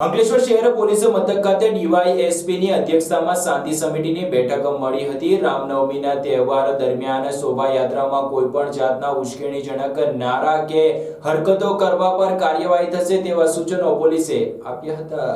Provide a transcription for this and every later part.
અંકલેશ્વર શહેર પોલીસ મથક ખાતે ડીવાયએસપીની અધ્યક્ષતામાં શાંતિ સમિતિની બેઠક મળી હતી. રામનવમીના તહેવાર દરમિયાન શોભાયાત્રામાં કોઈ પણ જાતના ઉશ્કેરણીજનક નારા કે હરકતો કરવા પર કાર્યવાહી થશે તેવા સૂચનો પોલીસે આપ્યા હતા.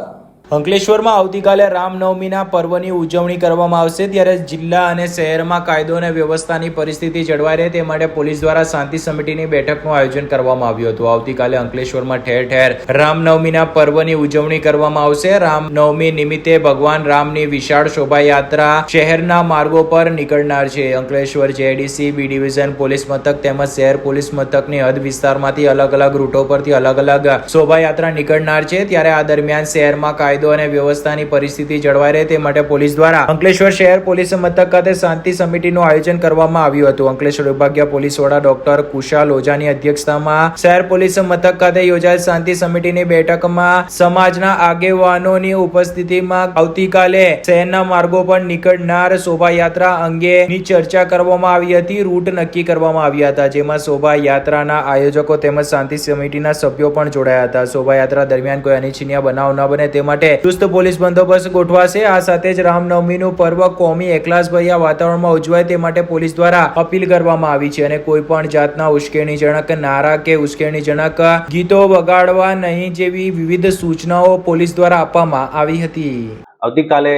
અંકલેશ્વરમાં આવતીકાલે રામનવમીના પર્વની ઉજવણી કરવામાં આવશે. ત્યારે જિલ્લા અને શહેરમાં કાયદો અને વ્યવસ્થાની પરિસ્થિતિ જળવાઈ રહે તે માટે પોલીસ દ્વારા શાંતિ સમિતિની બેઠકનું આયોજન કરવામાં આવ્યું હતું. આવતીકાલે અંકલેશ્વરમાં ઠેર ઠેર રામનવમીના પર્વની ઉજવણી કરવામાં આવશે. રામનવમી નિમિત્તે ભગવાન રામની વિશાળ શોભાયાત્રા શહેરના માર્ગો પર નીકળનાર છે. Ankleshwar GIDC B division police મથક તેમજ શહેર પોલીસ મથકની હદ વિસ્તારમાંથી અલગ અલગ રૂટો પરથી અલગ અલગ શોભાયાત્રા નીકળનાર છે. ત્યારે આ દરમિયાન શહેરમાં કાયદો અને વ્યવસ્થાની પરિસ્થિતિ જળવાઈ રહે તે માટે પોલીસ દ્વારા અંકલેશ્વર શહેર પોલીસ મથક ખાતે શાંતિ સમિતિનું આયોજન કરવામાં આવ્યું હતું. અંકલેશ્વર વિભાગીય પોલીસ વડા ડોક્ટર કુશાલ ઓઝાની અધ્યક્ષતામાં શહેર પોલીસ મથક ખાતે યોજાયેલ શાંતિ સમિતિની બેઠકમાં સમાજના આગેવાનોની ઉપસ્થિતિમાં આવતીકાલે શહેરના માર્ગો પર નીકળનાર શોભાયાત્રા અંગેની ચર્ચા કરવામાં આવી હતી. રૂટ નક્કી કરવામાં આવ્યા હતા, જેમાં શોભાયાત્રાના આયોજકો તેમજ શાંતિ સમિતિના સભ્યો પણ જોડાયા હતા. શોભાયાત્રા દરમિયાન કોઈ અનિચ્છનીય બનાવ ન બને તે માટે ચુસ્ત પોલીસ બંદોબસ્ત ગોઠવાશે. આ સાથે જ રામનવમીનું પર્વ કોમી એકલાસભર્યા વાતાવરણમાં ઉજવાય તે માટે પોલીસ દ્વારા અપીલ કરવામાં આવી છે અને કોઈ પણ જાતના ઉશ્કેરણીજનક નારા કે ઉશ્કેરણીજનક ગીતો વગાડવા નહીં જેવી વિવિધ સૂચનાઓ પોલીસ દ્વારા આપવામાં આવી હતી. આવતીકાલે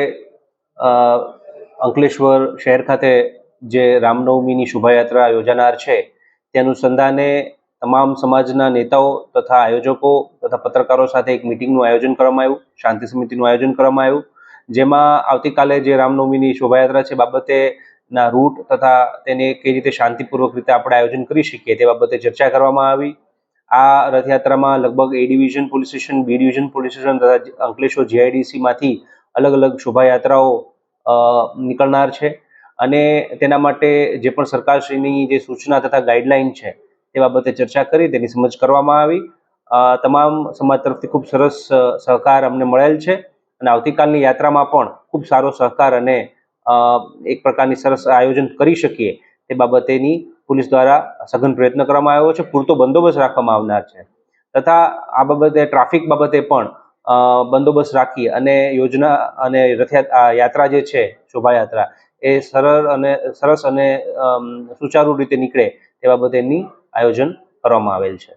અંકલેશ્વર શહેર ખાતે જે રામનવમીની શોભાયાત્રા યોજાનાર છે, તે અનુસંધાને તમામ સમાજના નેતાઓ તથા આયોજકો તથા પત્રકારો સાથે એક મિટિંગનું આયોજન કરવામાં આવ્યું. શાંતિ સમિતિનું આયોજન કરવામાં આવ્યું. જેમાં આવતીકાલે જે રામનવમીની શોભાયાત્રા છે બાબતે ના રૂટ તથા તેને કઈ રીતે શાંતિપૂર્વક રીતે આપણે આયોજન કરી શકીએ તે બાબતે ચર્ચા કરવામાં આવી. આ રથયાત્રામાં લગભગ A division police station B division police station તથા અંકલેશ્વર જીઆઈડીસીમાંથી અલગ અલગ શોભાયાત્રાઓ નીકળનાર છે. અને તેના માટે જે પણ સરકારશ્રીની જે સૂચના તથા ગાઈડલાઈન છે તે બાબતે ચર્ચા કરી, તેની સમજ કરવામાં આવી. તમામ સમાજ તરફથી ખૂબ સરસ સહકાર અમને મળેલ છે અને આવતીકાલની યાત્રામાં પણ ખૂબ સારો સહકાર અને એક પ્રકારની સરસ આયોજન કરી શકીએ તે બાબતેની પોલીસ દ્વારા સઘન પ્રયત્ન કરવામાં આવ્યો છે. પૂરતો બંદોબસ્ત રાખવામાં આવનાર છે. તથા આ બાબતે, ટ્રાફિક બાબતે પણ બંદોબસ્ત રાખી અને યોજના અને રથયાત્રા યાત્રા જે છે, શોભાયાત્રા, એ સરળ અને, સરસ અને સુચારુ રીતે નીકળે તે બાબતેની આયોજન કરવામાં આવેલ છે.